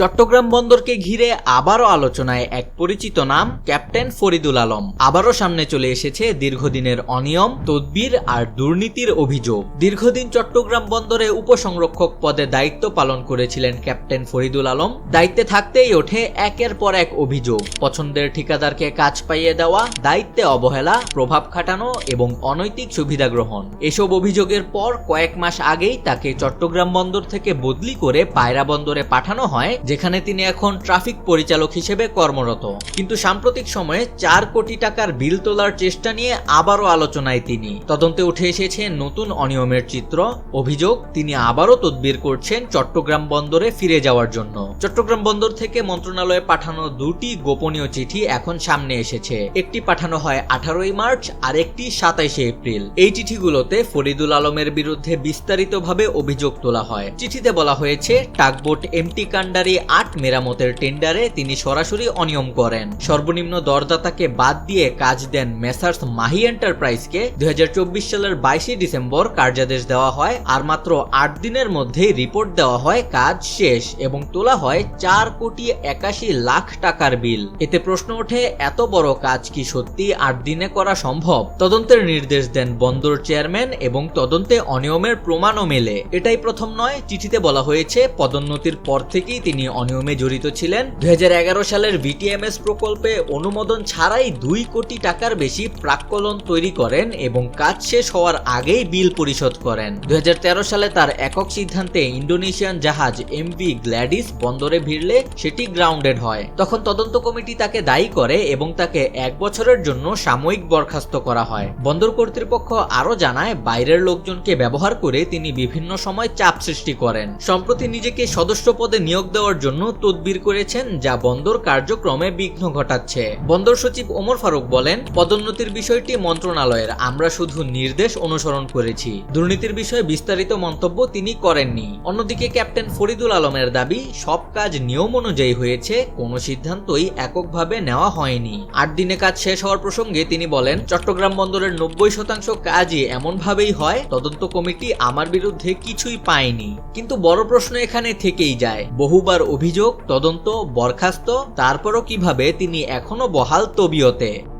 চট্টগ্রাম বন্দরকে ঘিরে আবারও আলোচনায় এক পরিচিত নাম, ক্যাপ্টেন ফরিদুল আলম। আবারও সামনে চলে এসেছে দীর্ঘদিনের অনিয়ম, তদবির আর দুর্নীতির অভিযোগ। দীর্ঘদিন চট্টগ্রাম বন্দরে উপসংরক্ষক পদে দায়িত্ব পালন করেছিলেন ক্যাপ্টেন ফরিদুল আলম। দায়িত্বে থাকতেই ওঠে একের পর এক অভিযোগ। পছন্দের ঠিকাদারকে কাজ পাইয়ে দেওয়া, দায়িত্বে অবহেলা, প্রভাব খাটানো এবং অনৈতিক সুবিধা গ্রহণ। এসব অভিযোগের পর কয়েক মাস আগেই তাকে চট্টগ্রাম বন্দর থেকে বদলি করে পায়রা বন্দরে পাঠানো হয় যেখানে তিনি এখন ট্রাফিক পরিচালক হিসেবে কর্মরত। কিন্তু সাম্প্রতিক সময়ে চার কোটি টাকার বিল তোলার চেষ্টা নিয়ে আবারও আলোচনায় তিনি। তদন্তে উঠে এসেছে নতুন অনিয়মের চিত্র। অভিযোগ, তিনি আবারও তদবির করছেন চট্টগ্রাম বন্দরে ফিরে যাওয়ার জন্য। চট্টগ্রাম বন্দর থেকে মন্ত্রণালয়ে পাঠানো দুটি গোপনীয় চিঠি এখন সামনে এসেছে। একটি পাঠানো হয় আঠারোই মার্চ আর একটি সাতাইশে এপ্রিল। এই চিঠিগুলোতে ফরিদুল আলমের বিরুদ্ধে বিস্তারিতভাবে অভিযোগ তোলা হয়। চিঠিতে বলা হয়েছে, টাকবোট এমটি কান্ডারি আট মেরামতের টেন্ডারে তিনি সরাসরি অনিয়ম করেন। সর্বনিম্ন দরদাতাকে বাদ দিয়ে কাজ দেন মেসার্স মাহি এন্টারপ্রাইজকে। দুই সালের বাইশে ডিসেম্বর কার্যাদেশ দেওয়া হয় আর মাত্র আট দিনের মধ্যেই রিপোর্ট দেওয়া হয় কাজ শেষ এবং তোলা হয় চার কোটি একাশি লাখ টাকার বিল। এতে প্রশ্ন ওঠে, এত বড় কাজ কি সত্যি আট দিনে করা সম্ভব? তদন্তের নির্দেশ দেন বন্দর চেয়ারম্যান এবং তদন্তে অনিয়মের প্রমাণও মেলে। এটাই প্রথম নয়, চিঠিতে বলা হয়েছে, পদোন্নতির পর থেকেই তিনি অনিয়মে জড়িত ছিলেন। দুই হাজার এগারো সালের ভিটিএমএস প্রকল্পে অনুমোদন ছাড়াই দুই কোটি টাকার বেশি প্রাক্কলন তৈরি করেন এবং কাজ শেষ হওয়ার আগেই বিল পরিশোধ করেন। দুই হাজার তেরো সালে তার একক সিদ্ধান্তে ইন্ডোনেশিয়ান জাহাজ এমভি গ্ল্যাডিস বন্দরে ভিড়লে সেটি গ্রাউন্ডেড হয়। তখন তদন্ত কমিটি তাকে দায়ী করে এবং তাকে এক বছরের জন্য সাময়িক বরখাস্ত করা হয়। বন্দর কর্তৃপক্ষ আরও জানায়, বাইরের লোকজনকে ব্যবহার করে তিনি বিভিন্ন সময় চাপ সৃষ্টি করেন। সম্প্রতি নিজেকে সদস্য পদে নিয়োগ দেওয়ার জন্য তদবির করেছেন যা বন্দর কার্যক্রমে বিঘ্ন ঘটাচ্ছে। বন্দর সচিব ওমর ফারুক বলেন, পদোন্নতির বিষয়টি মন্ত্রণালয়ের, আমরা শুধু নির্দেশ অনুসরণ করেছি। দুর্নীতির বিষয়ে বিস্তারিত মন্তব্য তিনি করেননি। অন্যদিকে ক্যাপ্টেন ফরিদুল আলমের দাবি, সব কাজ নিয়ম অনুযায়ী হয়েছে, কোনো সিদ্ধান্তই এককভাবে নেওয়া হয়নি। আট দিনে কাজ শেষ হওয়ার প্রসঙ্গে তিনি বলেন, চট্টগ্রাম বন্দরের নব্বই শতাংশ কাজই এমনভাবেই হয়, তদন্ত কমিটি আমার বিরুদ্ধে কিছুই পায়নি। কিন্তু বড় প্রশ্ন এখানে থেকেই যায়, বহুবার অভিযোগ তদন্ত বরখাস্ত তারপরও কীভাবে তিনি এখনও বহাল তবিয়তে?